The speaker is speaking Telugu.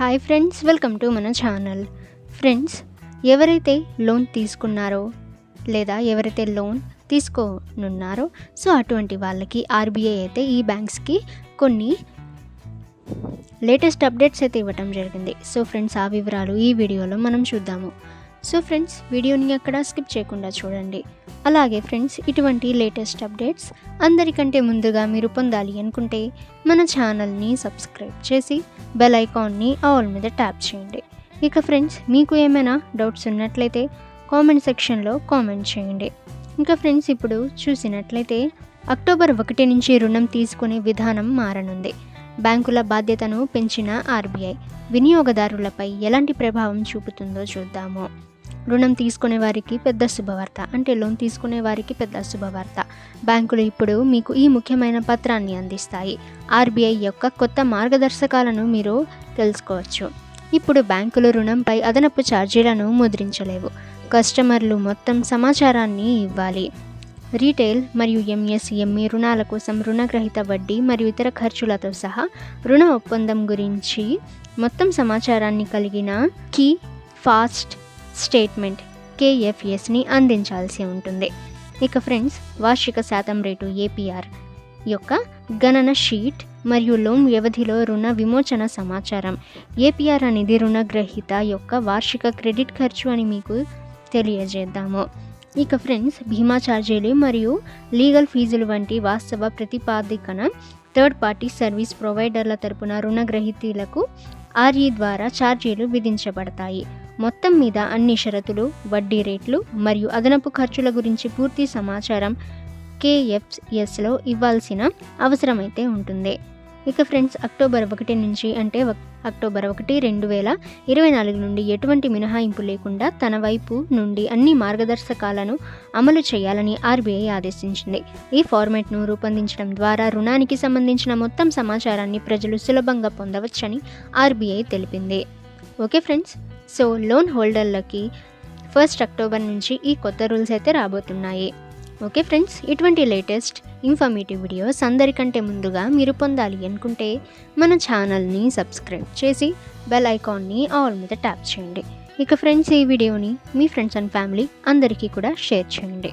హాయ్ ఫ్రెండ్స్ వెల్కమ్ టు మన ఛానల్. ఫ్రెండ్స్ ఎవరైతే లోన్ తీసుకున్నారో లేదా ఎవరైతే లోన్ తీసుకోనున్నారో సో అటువంటి వాళ్ళకి ఆర్బీఐ అయితే ఈ బ్యాంక్స్కి కొన్ని లేటెస్ట్ అప్డేట్స్ అయితే ఇవ్వటం జరిగింది. సో ఫ్రెండ్స్ ఆ వివరాలు ఈ వీడియోలో మనం చూద్దాము. సో ఫ్రెండ్స్ వీడియోని అక్కడ స్కిప్ చేయకుండా చూడండి. అలాగే ఫ్రెండ్స్ ఇటువంటి లేటెస్ట్ అప్డేట్స్ అందరికంటే ముందుగా మీరు పొందాలి అనుకుంటే మన ఛానల్ని సబ్స్క్రైబ్ చేసి బెల్ ఐకాన్ని ఆల్ మీద ట్యాప్ చేయండి. ఇక ఫ్రెండ్స్ మీకు ఏమైనా డౌట్స్ ఉన్నట్లయితే కామెంట్ సెక్షన్లో కామెంట్ చేయండి. ఇంకా ఫ్రెండ్స్ ఇప్పుడు చూసినట్లయితే అక్టోబర్ ఒకటి నుంచి రుణం తీసుకునే విధానం మారనుంది. బ్యాంకుల బాధ్యతను పెంచిన ఆర్బీఐ వినియోగదారులపై ఎలాంటి ప్రభావం చూపుతుందో చూద్దాము. రుణం తీసుకునే వారికి పెద్ద శుభవార్త. అంటే లోన్ తీసుకునే వారికి పెద్ద శుభవార్త. బ్యాంకులు ఇప్పుడు మీకు ఈ ముఖ్యమైన పత్రాన్ని అందిస్తాయి. ఆర్బీఐ యొక్క కొత్త మార్గదర్శకాలను మీరు తెలుసుకోవచ్చు. ఇప్పుడు బ్యాంకులు రుణంపై అదనపు ఛార్జీలను ముద్రించలేవు. కస్టమర్లు మొత్తం సమాచారాన్ని ఇవ్వాలి. రీటైల్ మరియు ఎంఎస్ఎంఈ రుణాల కోసం రుణగ్రహీత వడ్డీ మరియు ఇతర ఖర్చులతో సహా రుణ ఒప్పందం గురించి మొత్తం సమాచారాన్ని కలిగిన కీ ఫాస్ట్ స్టేట్మెంట్ కేఎఫ్ఎస్ని అందించాల్సి ఉంటుంది. ఇక ఫ్రెండ్స్ వార్షిక శాతం రేటు ఏపీఆర్ యొక్క గణన షీట్ మరియు లోన్ వ్యవధిలో రుణ విమోచన సమాచారం. ఏపీఆర్ అనేది రుణగ్రహీత యొక్క వార్షిక క్రెడిట్ ఖర్చు అని మీకు తెలియజేద్దాము. ఇక ఫ్రెండ్స్ బీమా ఛార్జీలు మరియు లీగల్ ఫీజులు వంటి వాస్తవ ప్రతిపాదికన థర్డ్ పార్టీ సర్వీస్ ప్రొవైడర్ల తరపున రుణగ్రహీతలకు ఆర్ఈ ద్వారా ఛార్జీలు విధించబడతాయి. మొత్తం మీద అన్ని షరతులు వడ్డీ రేట్లు మరియు అదనపు ఖర్చుల గురించి పూర్తి సమాచారం కేఎఫ్ఎస్లో ఇవ్వాల్సిన అవసరమైతే ఉంటుంది. ఇక ఫ్రెండ్స్ అక్టోబర్ ఒకటి నుంచి అంటే అక్టోబర్ ఒకటి రెండు వేల ఇరవై నాలుగు నుండి ఎటువంటి మినహాయింపు లేకుండా తన వైపు నుండి అన్ని మార్గదర్శకాలను అమలు చేయాలని ఆర్బీఐ ఆదేశించింది. ఈ ఫార్మాట్ను రూపొందించడం ద్వారా రుణానికి సంబంధించిన మొత్తం సమాచారాన్ని ప్రజలు సులభంగా పొందవచ్చని ఆర్బీఐ తెలిపింది. ఓకే ఫ్రెండ్స్ సో లోన్ హోల్డర్లకి ఫస్ట్ అక్టోబర్ నుంచి ఈ కొత్త రూల్స్ అయితే రాబోతున్నాయి. ఓకే ఫ్రెండ్స్ ఇటువంటి లేటెస్ట్ ఇన్ఫర్మేటివ్ వీడియోస్ అందరికంటే ముందుగా మీరు పొందాలి అనుకుంటే మన ఛానల్ని సబ్స్క్రైబ్ చేసి బెల్ ఐకాన్ని ఆల్ మీద ట్యాప్ చేయండి. ఇక ఫ్రెండ్స్ ఈ వీడియోని మీ ఫ్రెండ్స్ అండ్ ఫ్యామిలీ అందరికీ కూడా షేర్ చేయండి.